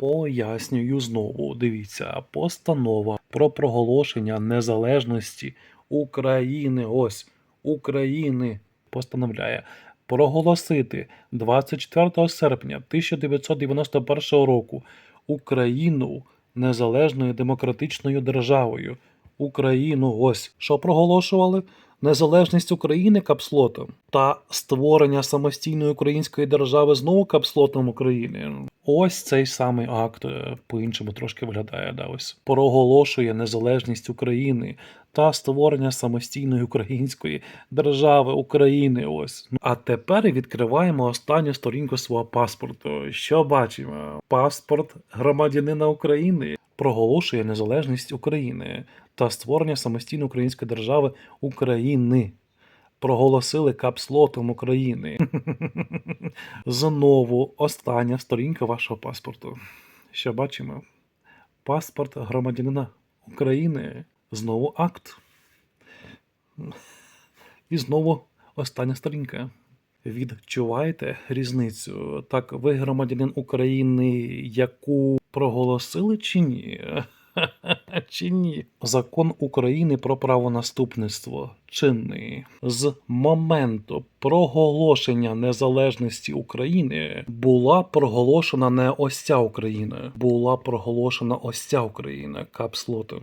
Пояснюю знову. Дивіться, постанова про проголошення незалежності України. Ось України постановляє проголосити 24 серпня 1991 року Україну незалежною демократичною державою. Україну, ось що проголошували незалежність України капслотом та створення самостійної української держави знову капслотом України. Ось цей самий акт е, по-іншому трошки виглядає. Да, ось проголошує незалежність України та створення самостійної української держави України. Ось а тепер відкриваємо останню сторінку свого паспорту. Що бачимо? Паспорт громадянина України проголошує незалежність України та створення самостійної української держави України. Проголосили капслотом України. Знову остання сторінка вашого паспорту. Що бачимо? Паспорт громадянина України. Знову акт. І знову остання сторінка. Відчуваєте різницю? Так, ви громадянин України, яку проголосили чи ні? Чи ні? Закон України про правонаступництво чинний з моменту проголошення незалежності України була проголошена не ось ця Україна, була проголошена ось ця Україна капслотом.